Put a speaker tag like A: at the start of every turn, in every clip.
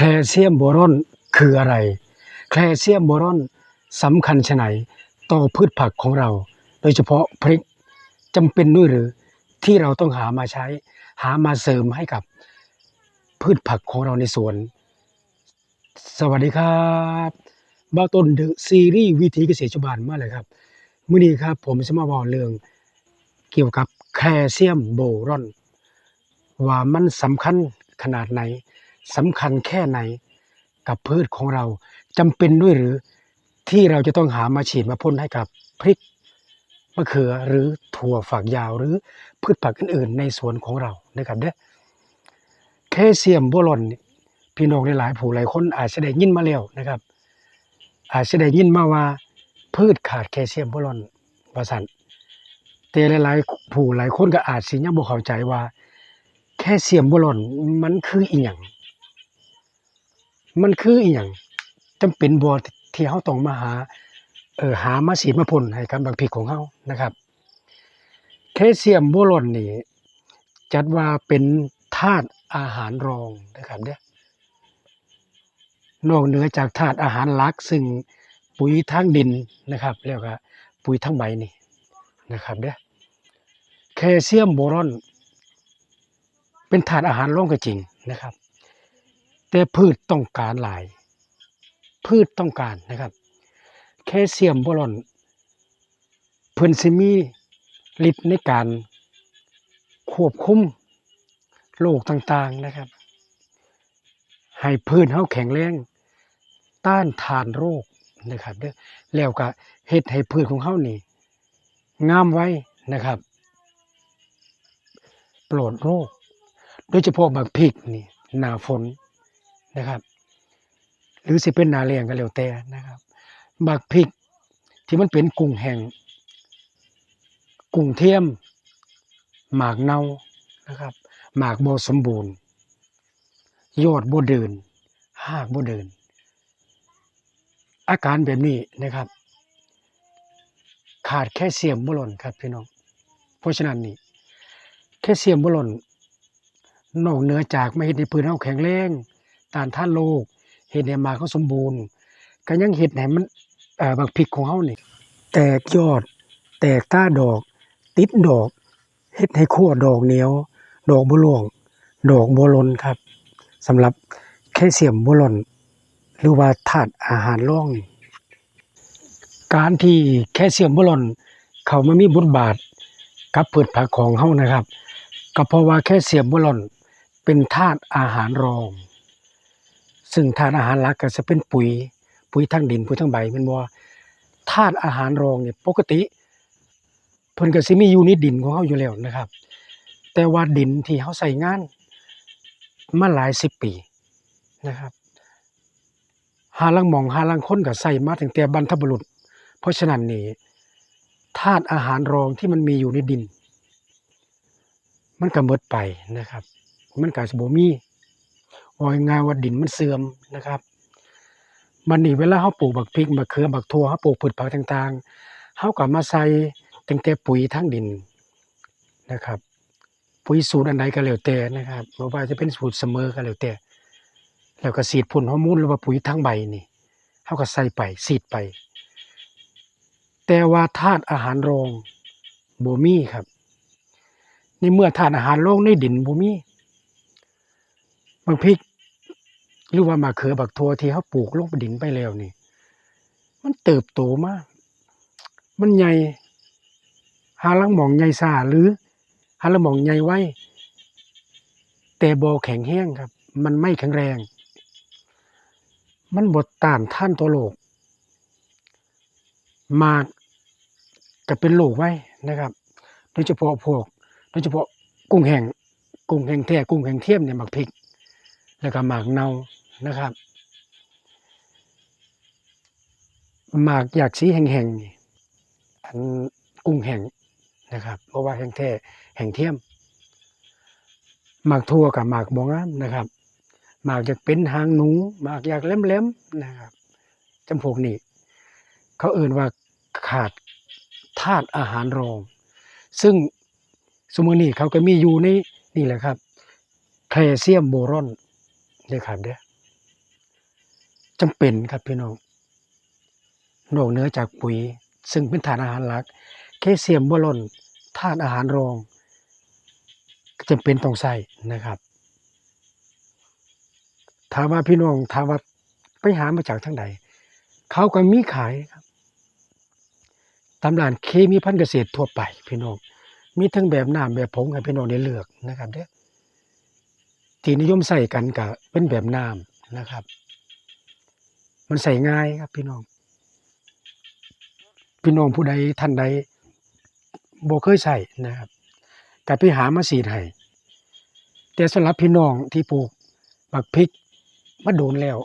A: แคลเซียมโบรอนคืออะไร แคลเซียมโบรอนสำคัญชไหนต่อพืชผักของเรา โดยเฉพาะพริกจำเป็นด้วยหรือที่เราต้องหามาใช้ หามาเสริมให้กับพืชผักของเราในสวน สวัสดีครับบ้าต้นเดอะซีรีส์วิถีเกษตรชาวบ้านมาเลยครับมื้อนี้ครับผมจะมาบอกเรื่องเกี่ยวกับแคลเซียมโบรอน ว่ามันสำคัญขนาดไหน สำคัญแค่ไหนกับพืชของเราจำเป็นด้วยหรือที่เราจะต้องหามาฉีดมาพ่นให้กับพริกมะเขือหรือถั่วฝักยาวหรือพืชผักอื่นๆ ในสวนของเรานะครับเด้อแคลเซียมบรอนพี่น้องหลายๆผู้หลายคนอาจจะได้ยินมาแล้วนะครับ อาจจะได้ยินมาว่า พืชขาดแคลเซียมบรอนว่าซั่นแต่หลายๆผู้หลายคนก็อาจสิยังบ่เข้าใจว่า แคลเซียมบรอนมันคืออีหยัง มันคืออีหยังจำเป็นบ่ที่เฮาต้องมาหาเอ่อหามาฉีมาพ่นให้กับบักพริกของเฮานะครับแคลเซียมโบรอนนี่จัดว่าเป็นธาตุอาหารรองนะครับเด้อนอกเหนือจากธาตุอาหารหลัก ซึ่งปุ๋ยทางดินนะครับแล้วก็ปุ๋ยทางใบนี่นะครับเด้อแคลเซียมโบรอน เป็นธาตุอาหารรองก็จริงนะครับ แต่พืชต้องการหลาย พืชต้องการนะครับ แคลเซียมโบรอนเพิ่นสิมีฤทธิ์ในการควบคุมโรคต่างๆนะครับ ให้พืชเฮาแข็งแรงต้านทานโรคนะครับเด้อแล้วก็เฮ็ดให้พืชของเฮานี่งามไว้นะครับปลดโรค โดยเฉพาะบักพริกนี่หน้าฝน นะครับ หรือสิเป็นนาแล้งก็แล้วแต่นะครับบักพริกที่มันเป็นกุ้งแห้งกุ้งเทียม หมากเน่านะครับ หมากบสมบูรณ์ ยอดบ่เดินรากบ่เดิน อาการแบบนี้นะครับ ขาดแคลเซียมบ่ล้นครับพี่น้อง เพราะฉะนั้นนี่แคลเซียมบ่ล้นนอกเหนือจากไมาเฮ็ดให้พืชเฮาแข็งแรง ต้านท่านโรคเฮ็ดให้หมากเฮาสมบูรณ์ก็ยังเฮ็ดให้มันเอ่อบักพริกของเฮานี่แตกยอด แตกตาดอก ติดดอกเฮ็ดให้ขั้วดอกเหนียว ดอกบ่ร่วง ดอกบ่หล่นครับสำหรับแคลเซียมบ่หล่นหรือว่าธาตุอาหารรองนี่การที่แคลเซียมบ่หล่นเข้ามามีบทบาทกับพืชผักของเฮานะครับ ก็เพราะว่าแคลเซียมโบรอนเป็นธาตุอาหารรอง ซึ่งธาตุอาหารหลักก็จะเป็นปุ๋ย ปุ๋ยทางดินปุ๋ยทางใบม่นบ่ธาตุอาหารรองเนี่ยปกติเพิ่นก็สิมีอยู่ในดินของเฮาอยู่แล้วนะครับ แต่ว่าดินที่เฮาใช้งานมาหลายสิบปีนะครับหาลางหม่องหาลางค้นก็ใช้มาตั้งแต่บรรพบุรุษ เพราะฉะนั้นนี่ธาตุอาหารรองที่มันมีอยู่ในดิน มันก็หมดไปนะครับ มันก็สิบ่มี ว่าง่ายว่าดินมันเสื่อมนะครับบัดนี้เวลาเฮาปลูกบักพริกบักเขือบักถั่วเฮาปลูกพืชผักต่างๆเฮาก็มาใส่ตั้งแต่ปุ๋ยทางดินนะครับ ปุ๋ยสูตรอันใดก็แล้วแต่นะครับบ่ว่าจะเป็นสูตรเสมอก็แล้วแต่แล้วก็ฉีดพ่นฮอร์โมนหรือว่าปุ๋ยทางใบนี่เฮาก็ใส่ไปฉีดไป แต่ว่าธาตุอาหารรองบ่มีครับในเมื่อธาตุอาหารรองในดินบ่มีบักพริก หรือว่ามะเขือบักถั่วที่เฮาปลูกลงดินไปแล้วนี่ มันเติบโตมาก มันใหญ่หาลางหม่องใหญ่ช้าหรือหาลางหม่องใหญ่ไวแต่บ่แข็งแรงครับ มันไม่แข็งแรง มันบ่ต้านท่านต่อโรคหมากก็เป็นโรคไว้นะครับ โดยเฉพาะพวก โดยเฉพาะกุ้งแห้งกุ้งแห้งแท้กุ้งแห้งเทียมเนี่ยบักพริก แล้วก็หมากเน่า นะครับหมากอยากสีแห้งๆนี่อันกุ้งแห้งนะครับเพราะว่าแห้งแท้แห้งเทียมหมากทั่วกับหมากบ่งามนะครับหมากอยากเป็นหางหนูหมากอยากแหลมๆนะครับจำพวกนี้ เขาเอ่นว่าขาดธาตุอาหารรอง ซึ่งซุมื้อนี้เขาก็มีอยู่ในนี่แหละครับแคลเซียมโบรอนเด้อครับเด้อ จำเป็นครับพี่น้องนอกเหนือจากปุ๋ย ซึ่งเป็นธาตุอาหารหลัก แคลเซียมบ่ล้นธาตุอาหารรองก็จำเป็นต้องใช้นะครับถามว่าพี่น้องถามว่าไปหามาจากทางใดเขาก็มีขายครับตามร้านเคมีพันธุ์เกษตรทั่วไปพี่น้องมีทั้งแบบน้ำแบบผงให้พี่น้องได้เลือกนะครับเด้อที่นิยมใส่กันก็เป็นแบบน้ำนะครับ มันใส่ง่ายครับ พี่น้อง พี่น้องผู้ใดท่านใดบ่เคยใส่นะครับก็ไปหามาสีดให้แต่สำหรับพี่น้องที่ปลูกบักพริกมาโดนแล้ว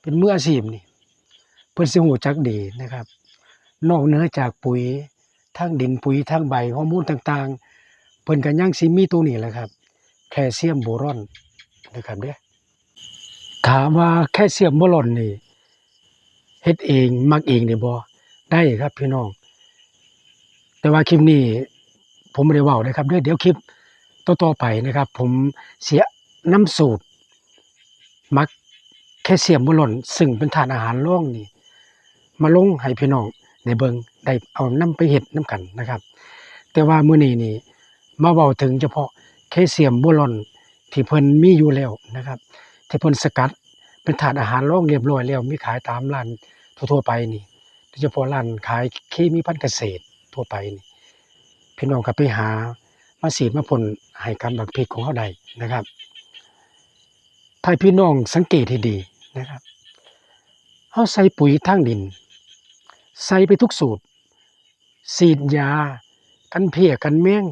A: เป็นเมืออาชีพนี่ เพิ่นสิฮู้จักดีนะครับ นอกเหนือจากปุ๋ยทั้งดินปุ๋ยทั้งใบฮอร์โมนต่างๆ เพิ่นก็ยังสิมีตัวนี้แหละครับแคลเซียมโบรอนนะครับเด้อถามว่าแคลเซียมโบรอนนี่ เฮ็ดเองมักเองนี่บ่ได้ครับพี่น้อง แต่ว่าคลิปนี้ผมบ่ได้เว้านะครับเด้อเดี๋ยวคลิปต่อๆไปนะครับ ผมเสียน้ำสูตร มักแคลเซียมโบรอนซึ่งเป็นธาตุอาหารรองนี่ มาลงให้พี่น้องได้เบิงได้เอานำไปเฮ็ดนํกันนะครับ แต่ว่ามื้อนี้นี่มาเว้าถึงเฉพาะแคลเซียมโบรอนที่เพิ่นมีอยู่แล้วนะครับ ที่เพิ่นสกัด เป็นธาตุอาหารรองเรียบร้อยแล้วมีขายตามร้านทั่วๆไปนี่โดยเฉพาะร้านขายเคมีพันธุ์เกษตรทั่วไปนี่พี่น้องก็ไปหามาฉีมาพ่นให้กับบักพริกของเฮาได้นะครับ ถ้าพี่น้องสังเกตให้ดีนะครับเฮาใส่ปุ๋ยทางดิน ใส่ไปทุกสูตรฉีดยากันเพียกันแมง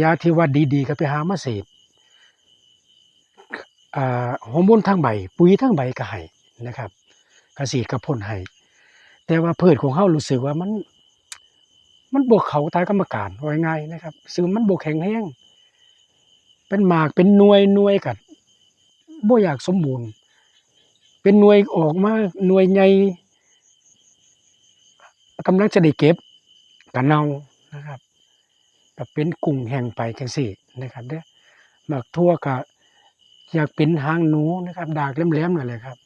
A: ยาที่ว่าดีๆก็ไปหามาฉีด ฮอร์โมนทางใบ ปุ๋ยทางใบก็ให้นะครับก็ฉีดก็พ่นให้แต่ว่าพืชของเฮารู้สึกว่ามัน มันบ่เขาตามกรรมการว่าง่ายนะครับซึ่งมันบ่แข็งแรงเป็นหมากเป็นหน่วยหน่วยก็บ่อยากสมบูรณ์ เป็นหน่วยออกมาหน่วยใหญ่กำลังจะได้เก็บก็เนานะครับก็เป็นกุ้งแห้งไปจังซี่นะครับเด้อหมากทั่วก็ อยากเป็นหางหนูนะครับ ดากแหลมๆนั่นแหละครับ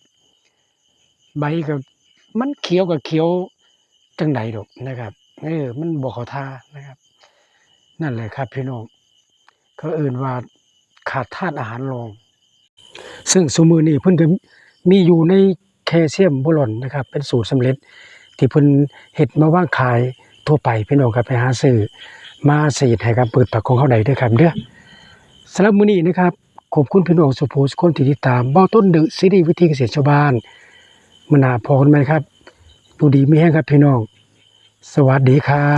A: ใบก็มันเขียวก็เขียวจังใดดอกนะครับเออมันบ่เขาท่านะครับ นั่นแหละครับ พี่น้องเขาเอิ้นว่าขาดธาตุอาหารรอง ซึ่งซุมื้อนี้เพิ่นก็มีอยู่ในแคลเซียมโบรอนนะครับ เป็นสูตรสำเร็จ ที่เพิ่นเฮ็ดมาวางขายทั่วไปพี่น้องก็ไปหาซื้อมาฉีดให้กับพืชผักของเฮาได้ด้อครับเด้อสำหรับมือนี้นะครับ ขอบคุณพี่น้องสุภูสคนที่ติดตามเบ้าต้นดึกซีรีส์วิธีเกษตรชาวบ้านมื้อหนาพอกันไหมครับดูดีไม่แห้งครับพี่น้อง สวัสดีครั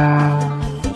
A: บ